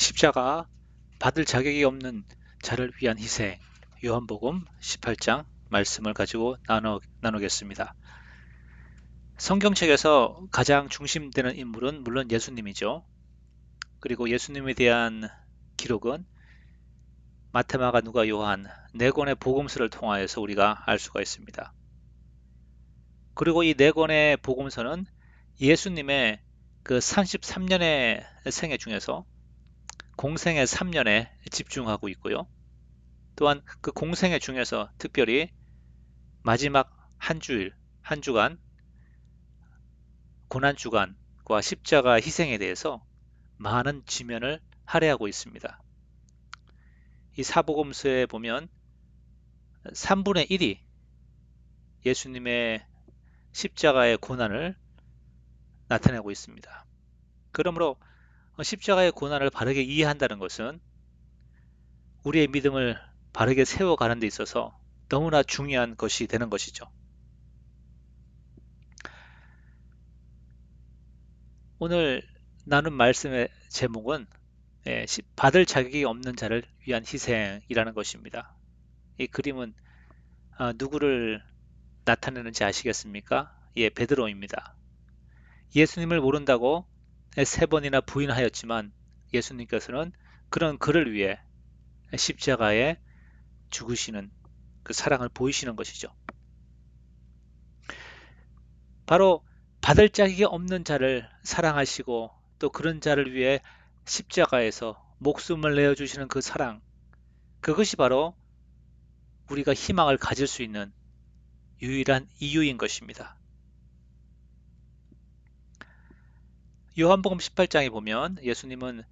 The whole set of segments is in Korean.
십자가 받을 자격이 없는 자를 위한 희생 요한복음 18장 말씀을 가지고 나누, 나누 겠습니다. 성경책에서 가장 중심되는 인물은 물론 예수님이죠. 그리고 예수님에 대한 기록은 마테마가 누가 요한 네 권의 복음서를 통하여서 우리가 알 수가 있습니다. 그리고 이 네 권의 복음서는 예수님의 그 33년의 생애 중에서 공생의 3년에 집중하고 있고요. 또한 그 공생애 중에서 특별히 마지막 한 주일, 한 주간, 고난주간과 십자가 희생에 대해서 많은 지면을 할애하고 있습니다. 이 사복음서에 보면 3분의 1이 예수님의 십자가의 고난을 나타내고 있습니다. 그러므로 십자가의 고난을 바르게 이해한다는 것은 우리의 믿음을 바르게 세워가는 데 있어서 너무나 중요한 것이 되는 것이죠. 오늘 나눈 말씀의 제목은 예, 받을 자격이 없는 자를 위한 희생이라는 것입니다. 이 그림은 아, 누구를 나타내는지 아시겠습니까? 예, 베드로입니다. 예수님을 모른다고 세 번이나 부인하였지만 예수님께서는 그런 그를 위해 십자가에 죽으시는 그 사랑을 보이시는 것이죠. 바로 받을 자격이 없는 자를 사랑하시고 또 그런 자를 위해 십자가에서 목숨을 내어 주시는 그 사랑, 그것이 바로 우리가 희망을 가질 수 있는 유일한 이유인 것입니다. 요한복음 18장에 보면 예수님은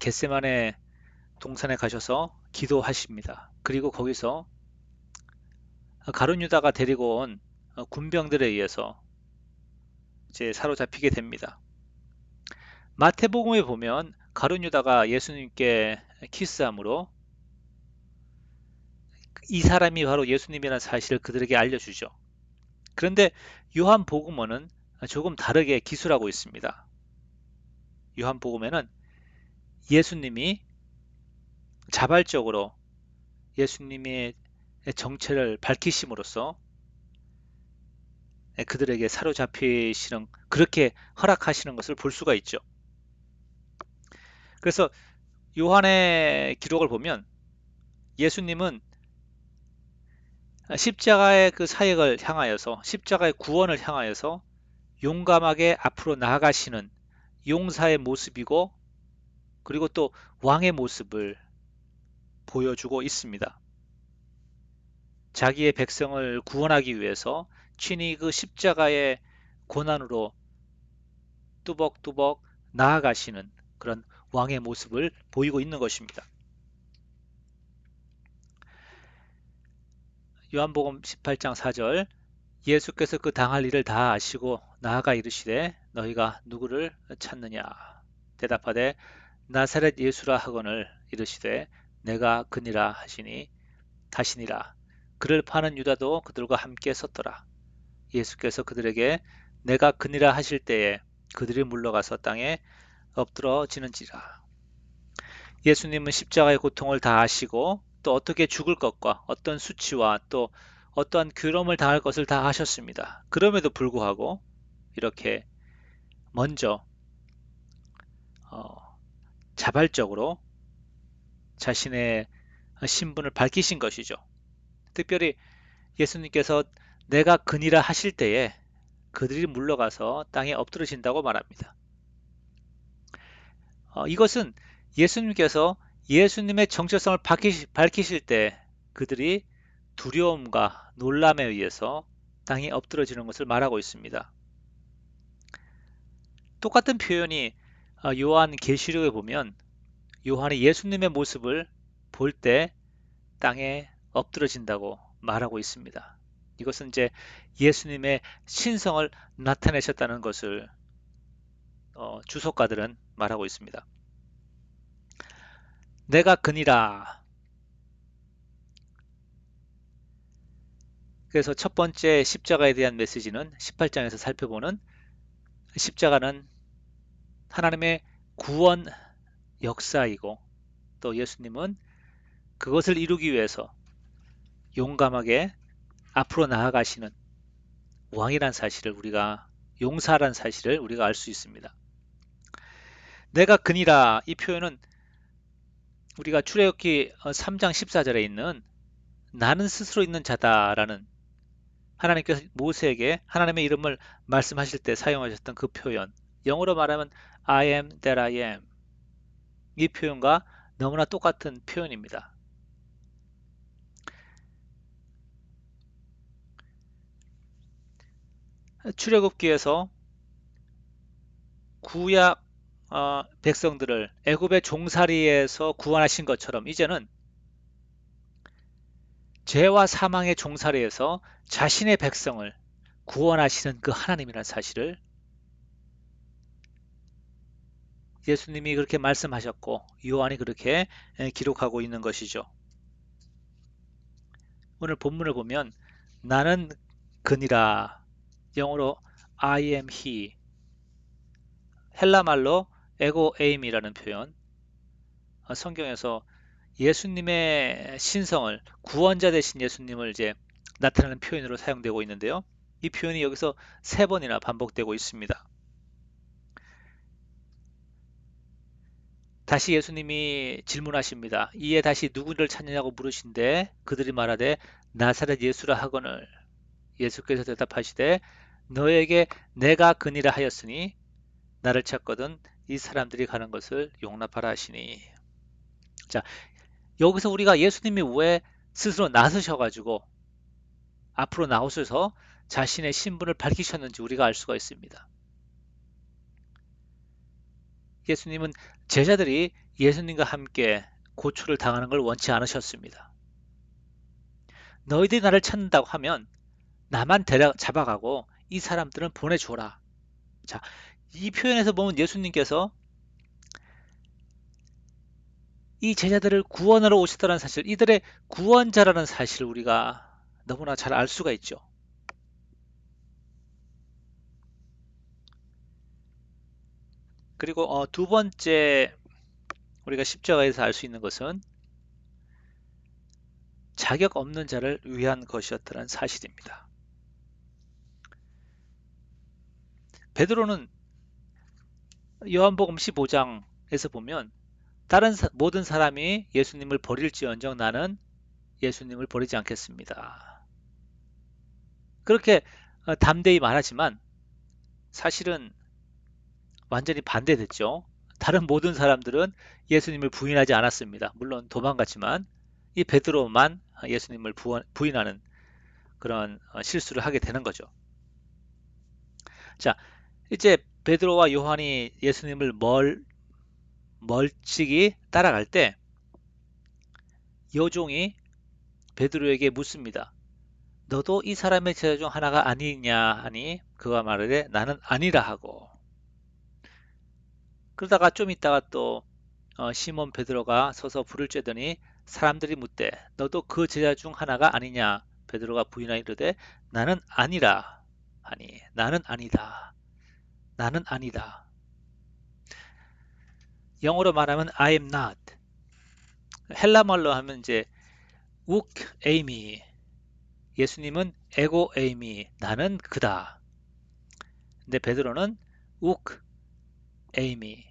겟세만의 동산에 가셔서 기도하십니다. 그리고 거기서 가룟 유다가 데리고 온 군병들에 의해서 이제 사로잡히게 됩니다. 마태복음에 보면 가룟 유다가 예수님께 키스함으로 이 사람이 바로 예수님이라는 사실을 그들에게 알려주죠. 그런데 요한복음어는 조금 다르게 기술하고 있습니다. 요한복음에는 예수님이 자발적으로 예수님의 정체를 밝히심으로써 그들에게 사로잡히시는 그렇게 허락하시는 것을 볼 수가 있죠. 그래서 요한의 기록을 보면 예수님은 십자가의 그 사역을 향하여서 십자가의 구원을 향하여서 용감하게 앞으로 나아가시는 용사의 모습이고 그리고 또 왕의 모습을 보여주고 있습니다. 자기의 백성을 구원하기 위해서 친히 그 십자가의 고난으로 뚜벅뚜벅 나아가시는 그런 왕의 모습을 보이고 있는 것입니다. 요한복음 18장 4절 예수께서 그 당할 일을 다 아시고 나아가 이르시되 너희가 누구를 찾느냐? 대답하되 나사렛 예수라 하거늘 이르시되 내가 그니라 하시니 하시니라. 그를 파는 유다도 그들과 함께 섰더라. 예수께서 그들에게 내가 그니라 하실 때에 그들이 물러가서 땅에 엎드러지는지라. 예수님은 십자가의 고통을 다 아시고 또 어떻게 죽을 것과 어떤 수치와 또 어떠한 괴로움을 당할 것을 다 아셨습니다. 그럼에도 불구하고 이렇게 먼저 어, 자발적으로 자신의 신분을 밝히신 것이죠. 특별히 예수님께서 내가 그니라 하실 때에 그들이 물러가서 땅에 엎드러진다고 말합니다. 어, 이것은 예수님께서 예수님의 정체성을 밝히실 때 그들이 두려움과 놀람에 의해서 땅에 엎드러지는 것을 말하고 있습니다. 똑같은 표현이 어, 요한 계시록에 보면 요한이 예수님의 모습을 볼 때 땅에 엎드러진다고 말하고 있습니다. 이것은 이제 예수님의 신성을 나타내셨다는 것을 어, 주석가들은 말하고 있습니다. 내가 그니라. 그래서 첫 번째 십자가에 대한 메시지는 18장에서 살펴보는 십자가는 하나님의 구원의 역사이고 또 예수님은 그것을 이루기 위해서 용감하게 앞으로 나아가시는 왕이란 사실을 우리가 용사란 사실을 우리가 알 수 있습니다. 내가 그니라 이 표현은 우리가 출애굽기 3장 14절에 있는 나는 스스로 있는 자다라는 하나님께서 모세에게 하나님의 이름을 말씀하실 때 사용하셨던 그 표현 영어로 말하면 I am that I am 이 표현과 너무나 똑같은 표현입니다. 출애굽기에서 구약 어, 백성들을 애굽의 종살이에서 구원하신 것처럼 이제는 죄와 사망의 종살이에서 자신의 백성을 구원하시는 그 하나님이라는 사실을 예수님이 그렇게 말씀하셨고 요한이 그렇게 기록하고 있는 것이죠. 오늘 본문을 보면 나는 그니라 영어로 I am he 헬라말로 에고 에임이라는 표현 어, 성경에서 예수님의 신성을 구원자 되신 예수님을 이제 나타내는 표현으로 사용되고 있는데요. 이 표현이 여기서 세 번이나 반복되고 있습니다. 다시 예수님이 질문하십니다. 이에 다시 누구를 찾느냐고 물으신데 그들이 말하되 나사렛 예수라 하거늘 예수께서 대답하시되 너에게 내가 그니라 하였으니 나를 찾거든 이 사람들이 가는 것을 용납하라 하시니 자 여기서 우리가 예수님이 왜 스스로 나서셔가지고 앞으로 나오셔서 자신의 신분을 밝히셨는지 우리가 알 수가 있습니다. 예수님은 제자들이 예수님과 함께 고초를 당하는 걸 원치 않으셨습니다. 너희들이 나를 찾는다고 하면 나만 데려 잡아가고 이 사람들은 보내줘라. 자, 이 표현에서 보면 예수님께서 이 제자들을 구원하러 오시다는 사실, 이들의 구원자라는 사실을 우리가 너무나 잘 알 수가 있죠. 그리고 어, 두 번째 우리가 십자가에서 알 수 있는 것은 자격 없는 자를 위한 것이었다는 사실입니다. 베드로는 요한복음 15장에서 보면 다른 사, 모든 사람이 예수님을 버릴지언정 나는 예수님을 버리지 않겠습니다. 그렇게 어, 담대히 말하지만 사실은 완전히 반대됐죠. 다른 모든 사람들은 예수님을 부인하지 않았습니다. 물론 도망갔지만 이 베드로만 예수님을 부인하는 그런 어, 실수를 하게 되는 거죠. 자, 이제 베드로와 요한이 예수님을 멀 멀찍이 따라갈 때 여종이 베드로에게 묻습니다. 너도 이 사람의 제자 중 하나가 아니냐 하니 그가 말하되 나는 아니라 하고 그러다가 좀 있다가 또 어, 시몬 베드로가 서서 불을 쬐더니 사람들이 묻되 너도 그 제자 중 하나가 아니냐? 베드로가 부인하여 이르되 나는 아니라. 하니 나는 아니다. 나는 아니다. 영어로 말하면 I am not. 헬라말로 하면 이제 욱 에이미. 예수님은 에고 에이미 나는 그다. 근데 베드로는 욱 에이미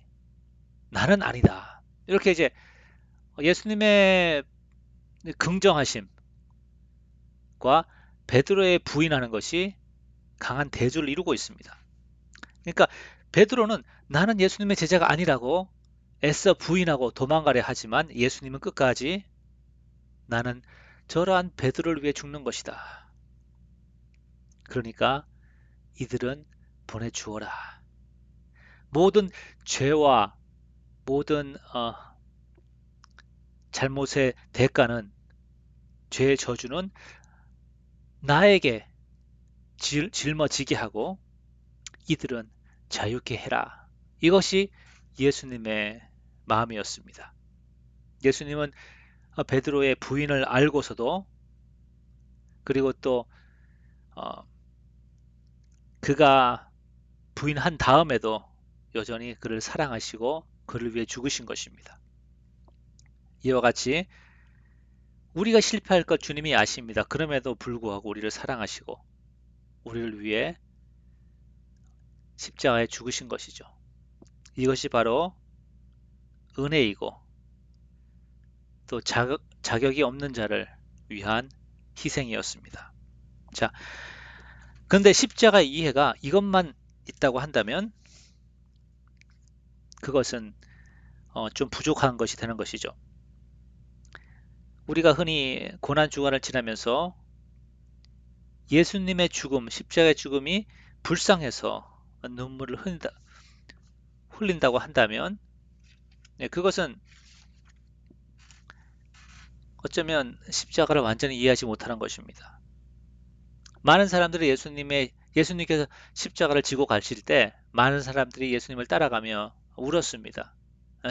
나는 아니다 이렇게 이제 예수님의 긍정하심과 베드로의 부인하는 것이 강한 대조를 이루고 있습니다. 그러니까 베드로는 나는 예수님의 제자가 아니라고 애써 부인하고 도망가려 하지만 예수님은 끝까지 나는 저러한 베드로를 위해 죽는 것이다. 그러니까 이들은 보내주어라. 모든 죄와 모든 어, 잘못의 대가는 죄의 저주는 나에게 질, 짊어지게 하고 이들은 자유케 해라. 이것이 예수님의 마음이었습니다. 예수님은 베드로의 부인을 알고서도 그리고 또 어, 그가 부인한 다음에도 여전히 그를 사랑하시고 그를 위해 죽으신 것입니다. 이와 같이 우리가 실패할 것 주님이 아십니다. 그럼에도 불구하고 우리를 사랑하시고 우리를 위해 십자가에 죽으신 것이죠. 이것이 바로 은혜이고 또 자격, 자격이 없는 자를 위한 희생이었습니다. 자, 그런데 십자가 이해가 이것만 있다고 한다면 그것은 어, 좀 부족한 것이 되는 것이죠. 우리가 흔히 고난 주간을 지나면서 예수님의 죽음, 십자가의 죽음이 불쌍해서 눈물을 흘린다, 흘린다고 한다면 네, 그것은 어쩌면 십자가를 완전히 이해하지 못하는 것입니다. 많은 사람들이 예수님의 예수님께서 십자가를 지고 가실 때 많은 사람들이 예수님을 따라가며 울었습니다.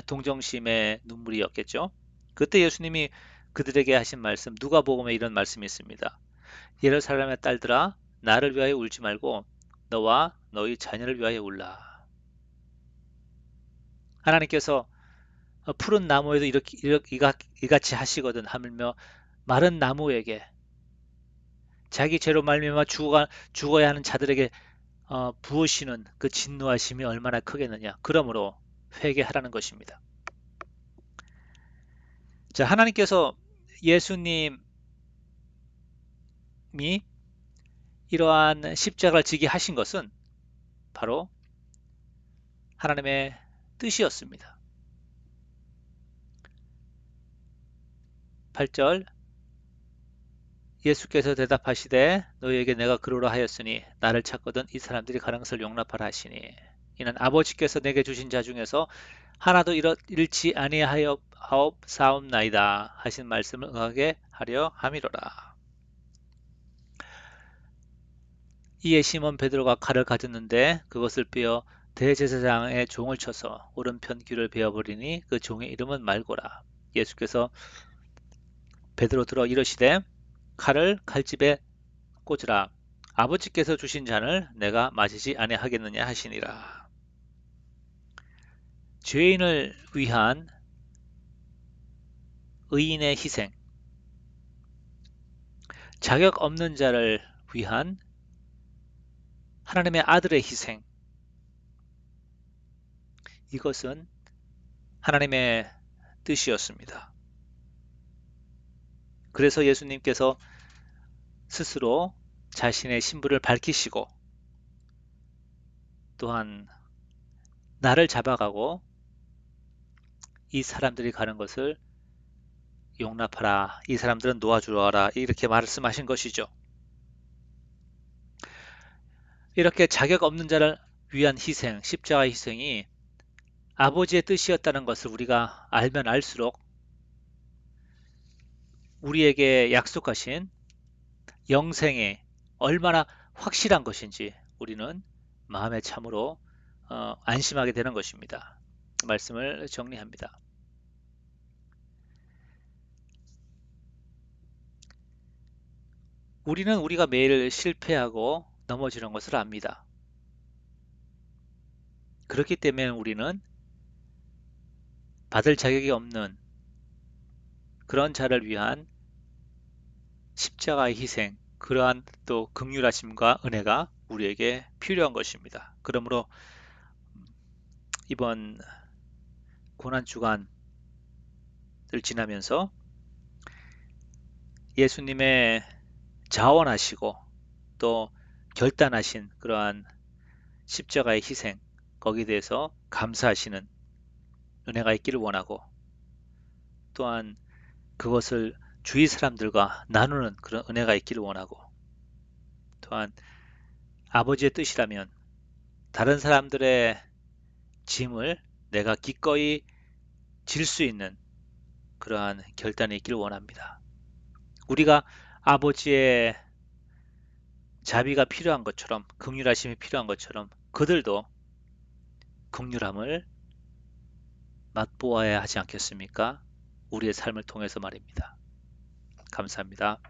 동정심의 눈물이었겠죠. 그때 예수님이 그들에게 하신 말씀 누가복음에 이런 말씀이 있습니다. 예루살렘의 딸들아 나를 위하여 울지 말고 너와 너희 자녀를 위하여 울라. 하나님께서 푸른 나무에도 이렇게, 이렇게 이같이 하시거든 하물며 마른 나무에게 자기 죄로 말미암아 죽어, 죽어야 하는 자들에게 어, 부으시는 그 진노하심이 얼마나 크겠느냐. 그러므로 회개하라는 것입니다. 자, 하나님께서 예수님이 이러한 십자가를 지게 하신 것은 바로 하나님의 뜻이었습니다. 8절 예수께서 대답하시되 너희에게 내가 그러라 하였으니 나를 찾거든 이 사람들이 것을 용납하라 하시니 이는 아버지께서 내게 주신 자 중에서 하나도 잃지 아니하여 사옵나이다 하신 말씀을 응하게 하려 함이로라. 이에 시몬 베드로가 칼을 가졌는데 그것을 빼어 대제사장의 종을 쳐서 오른편 귀를 베어버리니 그 종의 이름은 말고라. 예수께서 베드로 들어 이러시되 칼을 칼집에 꽂으라. 아버지께서 주신 잔을 내가 마시지 아니하겠느냐 하시니라. 죄인을 위한 의인의 희생, 자격 없는 자를 위한 하나님의 아들의 희생, 이것은 하나님의 뜻이었습니다. 그래서 예수님께서 스스로 자신의 신부를 밝히시고 또한 나를 잡아가고 이 사람들이 가는 것을 용납하라. 이 사람들은 놓아주어라. 이렇게 말씀하신 것이죠. 이렇게 자격 없는 자를 위한 희생, 십자가 희생이 아버지의 뜻이었다는 것을 우리가 알면 알수록 우리에게 약속하신 영생에 얼마나 확실한 것인지 우리는 마음에 참으로 어, 안심하게 되는 것입니다. 말씀을 정리합니다. 우리는 우리가 매일 실패하고 넘어지는 것을 압니다. 그렇기 때문에 우리는 받을 자격이 없는 그런 자를 위한 십자가의 희생, 그러한 또 극률하심과 은혜가 우리에게 필요한 것입니다. 그러므로 이번 고난 주간을 지나면서 예수님의 자원하시고 또 결단하신 그러한 십자가의 희생 거기에 대해서 감사하시는 은혜가 있기를 원하고 또한 그것을 주위 사람들과 나누는 그런 은혜가 있기를 원하고 또한 아버지의 뜻이라면 다른 사람들의 짐을 내가 기꺼이 질 수 있는 그러한 결단이 있기를 원합니다. 우리가 아버지의 자비가 필요한 것처럼 극률하심이 필요한 것처럼 그들도 극률함을 맛보아야 하지 않겠습니까? 우리의 삶을 통해서 말입니다. 감사합니다.